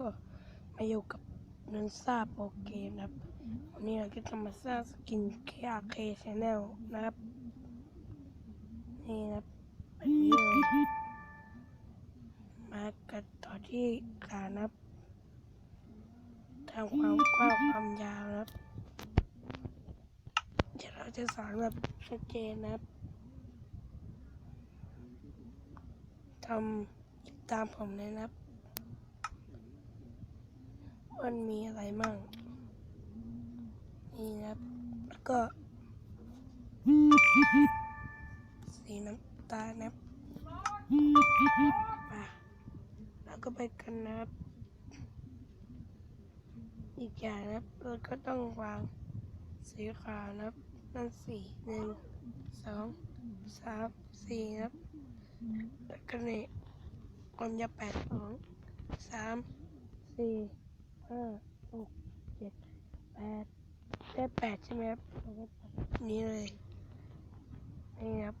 ก็มาอยู่กับนันซ่าโปรเกมนะครับ วันนี้เราก็จะมาสร้างสกิน KRK Channel นะครับ นี่นะครับนี้เลยมากันต่อที่การนะครับทำความกว้างความยาวนะครับ เดี๋ยวเราจะสอนแบบชัดเจนนะครับทำตามผมเลยนะครับ มันมีอะไรมั่ง นี่นะครับ แล้วก็ สีน้ำตาลนะครับแล้วก็ไปกันนะครับ อีกอย่างนะครับเราก็ต้องวางสีขาวนะครับ นั่นสี่หนึ่งสองสามสี่นะครับแล้วก็นี่ความยาแปดสองสามสี่ ห้าหกเจ็ดแปดได้แปดใช่ไหมครับนี้เลยนี่ครับ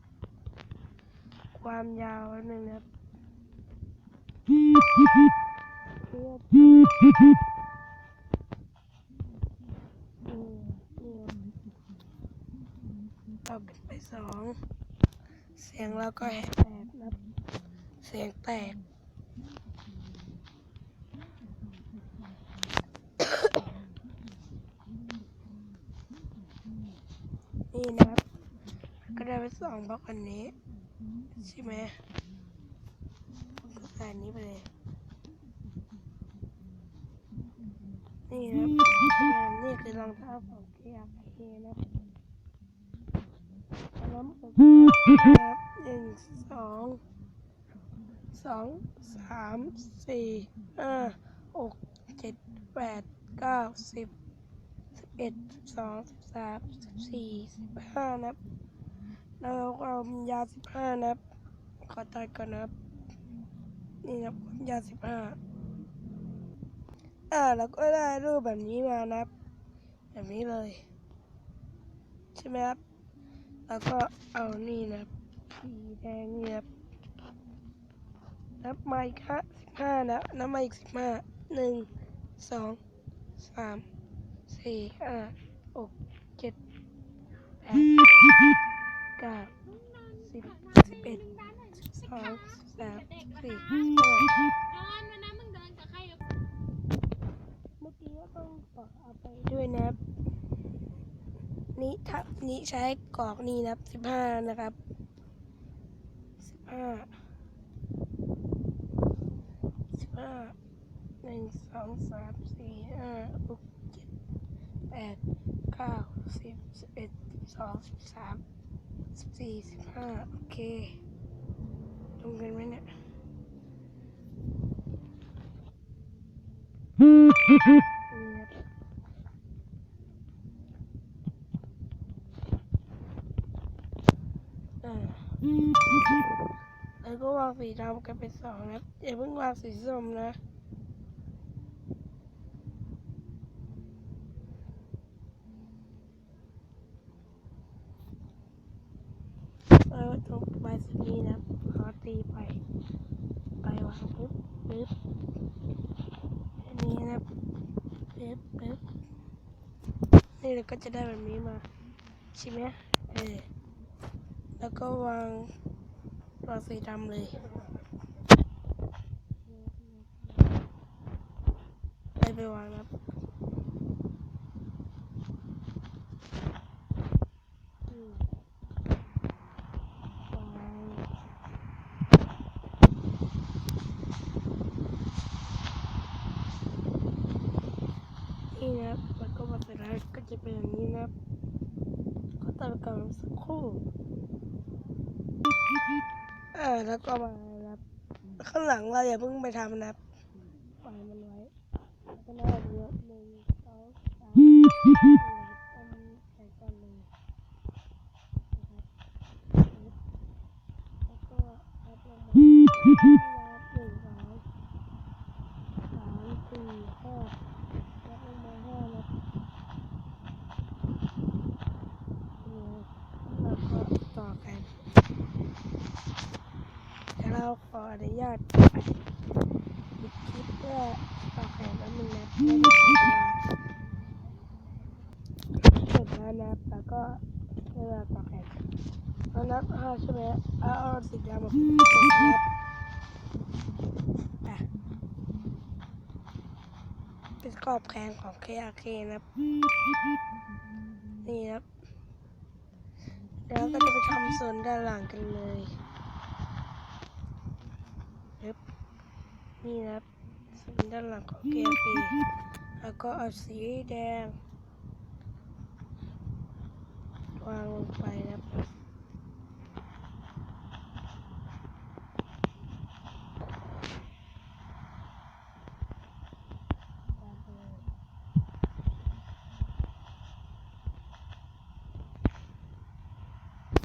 ความยาวอันหนึ่งครับเพื่อบต่อไปสอง เสียงเราก็แหบแตกนะครับเสียงแตก นี่นะครับ ก็ได้ไปสองบล็อกอันนี้ ใช่ไหมก็ใส่อันนี้ไปเลย นี่นะครับนี่คือรองเท้าของเคียร์เคนะครับแล้วมันก็นะครับหนึ่งสองสองสามสี่ห้าหกเจ็ดแปดเก้าสิบ เอ็ดสิบสองสิบสามสิบสี่สิบห้านับแล้วควายาสิบห้านับ ขอตัดก่อนนับ นี่นับยาสิบห้าอ่าแล้วก็ได้รูปแบบนี้มานับ แบบนี้เลย ใช่ไหมครับ แล้วก็เอานี่นับสีแดงนี่นับนับมาอีกห้าสิบห้านะนับมาอีกสิบห้าหนึ่งสองสาม สี่ห้าหกเจ็ดแปดเก้าสิบสิบเอ็ดสิบสองสิบสามสี่ห้านอนวันนั้นมึงเดินกับใครเมื่อกี้ก็ต้องกรอกเอาไปด้วยนะนี่ถ้านี่ใช้กรอกนี่นะสิบห้านะครับสิบห้าสิบห้าหนึ่งสองสามสี่ห้าหก แปดเก้าสิบสิบเอ็ดสิบสองสิบสามสิบสี่สิบห้าโอเคตรงกันไหมเนี่ยนี่ครับอ่าแล้วก็วางสีดำกันเป็นสองนะอย่าเพิ่งวางสีส้มนะ แล้วตรงใบสีนี้นะครับขอตีไป ไปวางปึ๊บปึ๊บอันนี้นะครับ นี่เราก็จะได้แบบนี้มาใช่ไหมเออแล้วก็วางวางสีดำเลยไปไปวางครับอืมวาง นี่นะแล้วก็มาเสร็จแล้วก็จะเป็นอย่างนี้นะก็ตัดกันสักครู่อ่าแล้วก็มานะครับข้างหลังเราอย่าเพิ่งไปทำนะปล่อยมันไว้แล้วก็น่าดูหนึ่งสองสาม เป็นขอบแขนของ KRK นะครับ นี่ครับ แล้วก็จะไปทำส่วนด้านหลังกันเลยปึ๊บนี่นะครับส่วนด้านหลังของ KRK แล้วก็เอาสีแดง วางลงไป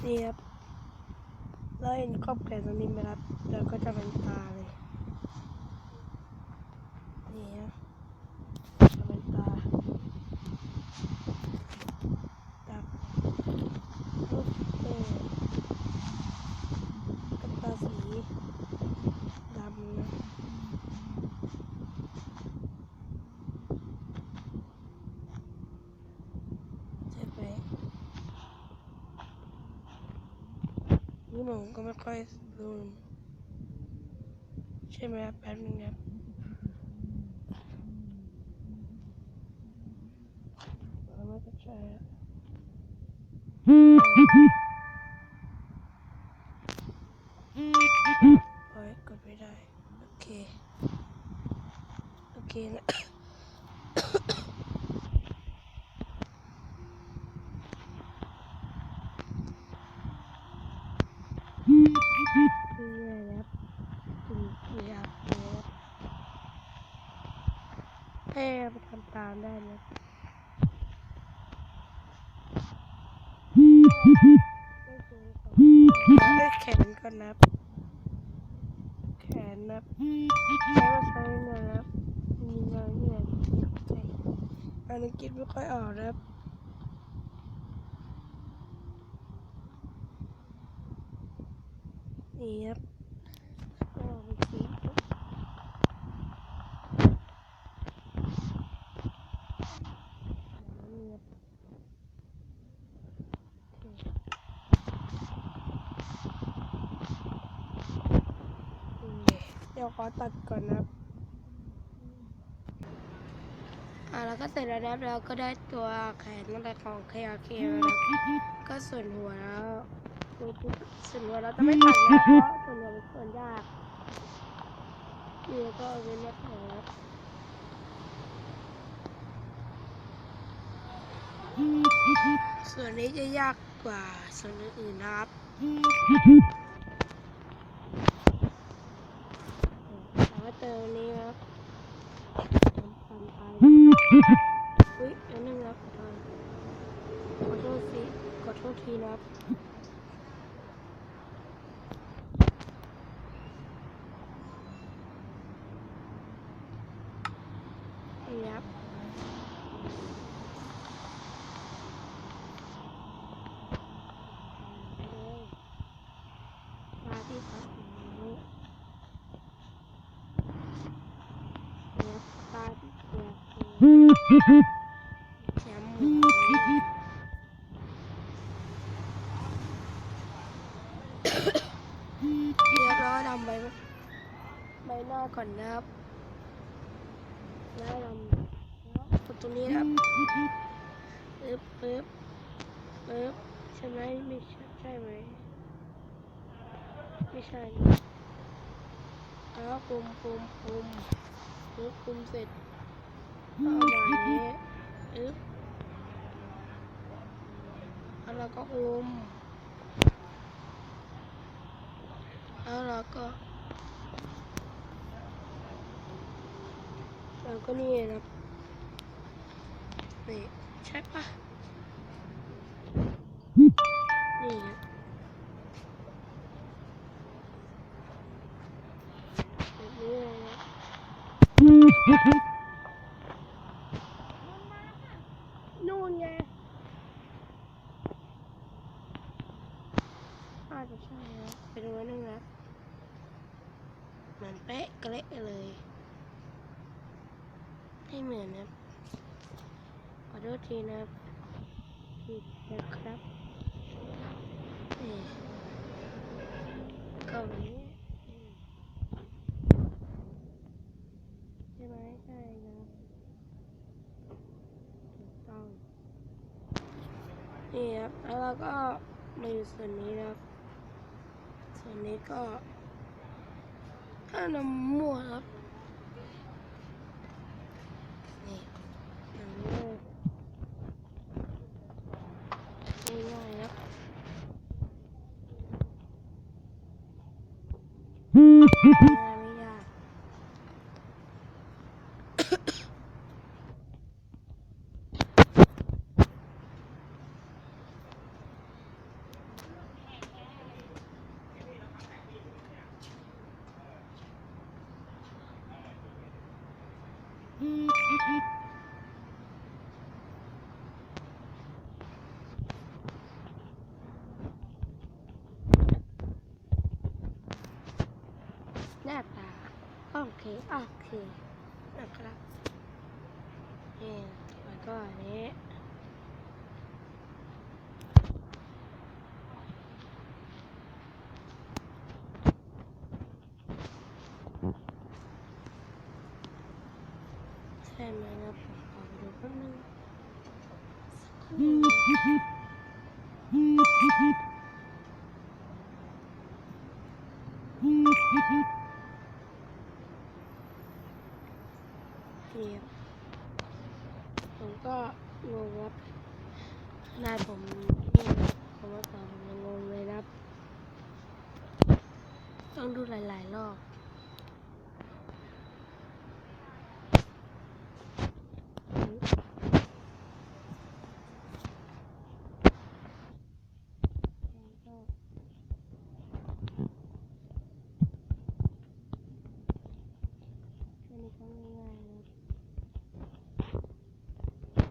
นี่ครับแล้วเห็นครอบแขนตรงนี้ไหมครับแล้วก็จะเป็นตาเลย นี่ครับจะเป็นตาตับรูปเป้กับตาสีดำนะใช่ไหม นี่ผมก็ไม่ค่อยรู้ใช่ไหมครับแป๊บนึงครับไม่ก็ใช่อะโอ้ยกดไม่ได้ โอเค โอเคนะ นี่เลยนะครับคุณอยากเลยนะให้เอาไปทำตามได้นะให้ แขนก็นับ แขนนับแล้วก็ใช้เงินนับมีเงินที่ไหนอันนี้คิดไม่ค่อยออกนะครับนี่ครับก็ลองไปคิดดูนี่ครับโอเคอืมเดี๋ ยวขอตัดก่อนนะครับอ่าแล้วก็เสร็จแล้วนะครับแล้วก็ได้ตัวแขนตั้งแต่ของ KRK แล้วนะครับก็ส่วนหัวแล้วส่วนหัวเราจะไม่ตัดนะเพราะส่วนหัวเป็นส่วนยากนี่ก็เอาเป็นแบบไหนครับส่วนนี้จะยากกว่าส่วนอื่นๆนะครับแล้วก็เติมนี้ครับทำไป อุ้ยอันนึงครับขอโทษสิขอโทษทีนะครับนี่ครับมาที่พักนี้นี่ครับตาที่เกียร์แชมป์หมู เรียบร้อยทำใบใบหน้าก่อนนะครับแล้วทำตรงนี้นะครับปึ๊บปึ๊บปึ๊บใช่ไหมไม่ใช่ใช่ไหมไม่ใช่แล้วคุมคุมคุมปึ๊บคุมเสร็จ ก็เอาไว้แล้วเราก็คุมแล้วเราก็เราก็นี่นะนี่ใช่ปะนี่แบบนี้เลยนะนู่นไงอาจจะใช่นะไปดูนิดนึงนะเห มือนเป๊ะกระเละเลยไม่เหมือนนะขอโทษทีนะผิดนะครับนี่ก็แบบนี้ใช่ไหมใช่ครับถูกต้องนี่ครับแล้วเราก็มาอยู่ส่วนนี้นะครับส่วนนี้ก็ ถ้านำมั่วครับนี่น้ำมั่วง่ายๆครับง่มยาก หน้าตาโอเค โอเค นะครับ นี่แล้วก็อันนี้ ใช่ไหมนะผมขอไปดูแป๊บนึงสักค รู่นี่ครับผมก็งงครับนาดผมนี่ผมว่าตอนผมยังงงเลยนะครับ ต้องดูหลาย ๆ รอบ แล้วก็แค่นี้ก็ง่ายๆนะ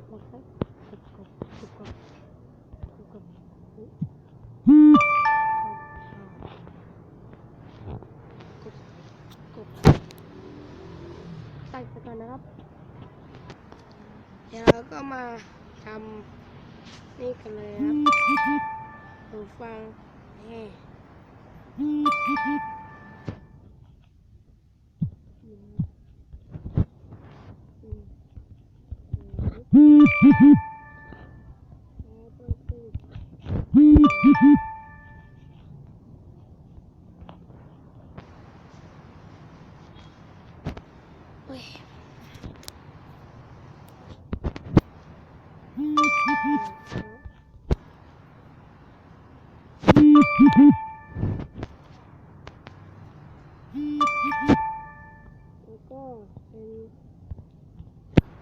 แล้วก็กดกดกดกดกดกดอุ๊ยกดกดตั้งไปก่อ นะครับ เดี๋ยวเราก็มาทำนี่กันเลยครับหูฟังนี่อืม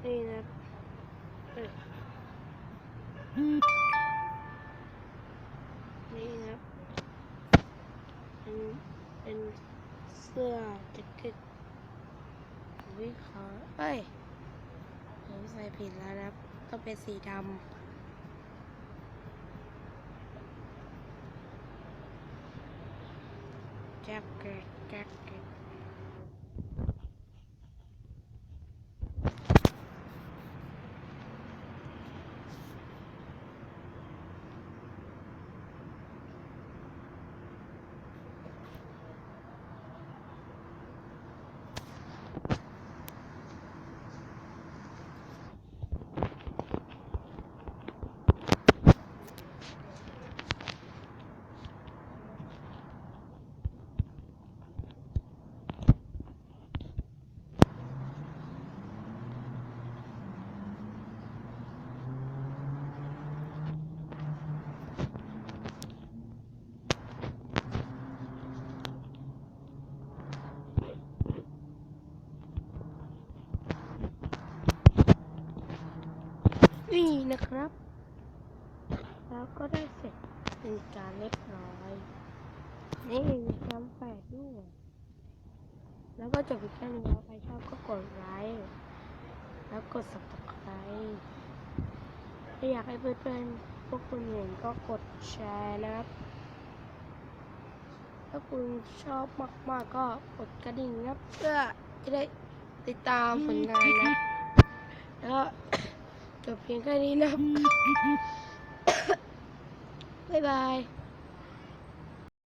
นี่นะนี่นะเป็นเป็นเสื้อแจ็คเก็ตวิขาเอ้ยผมใส่ผิดแล้วนะต้องเป็นสีดำแจ็คเก็ตแจ็คเก็ต นี่นะครับ แล้วก็ได้เสร็จเป็นการเรียบร้อย นี่มีคำแปลกด้วยแล้วก็จบไปแค่นี้แล้วใครชอบก็กดไลค์แล้วกด subscribe ถ้าอยากให้เพื่อนๆพวกคุณเห็นก็กดแชร์นะครับ ถ้าคุณชอบมากๆก็กดกระดิ่งนะครับเพื่อจะได้ติดตามผลงานนะแล้วก็ จบเพียงแค่นี้นะครับ บ๊ายบาย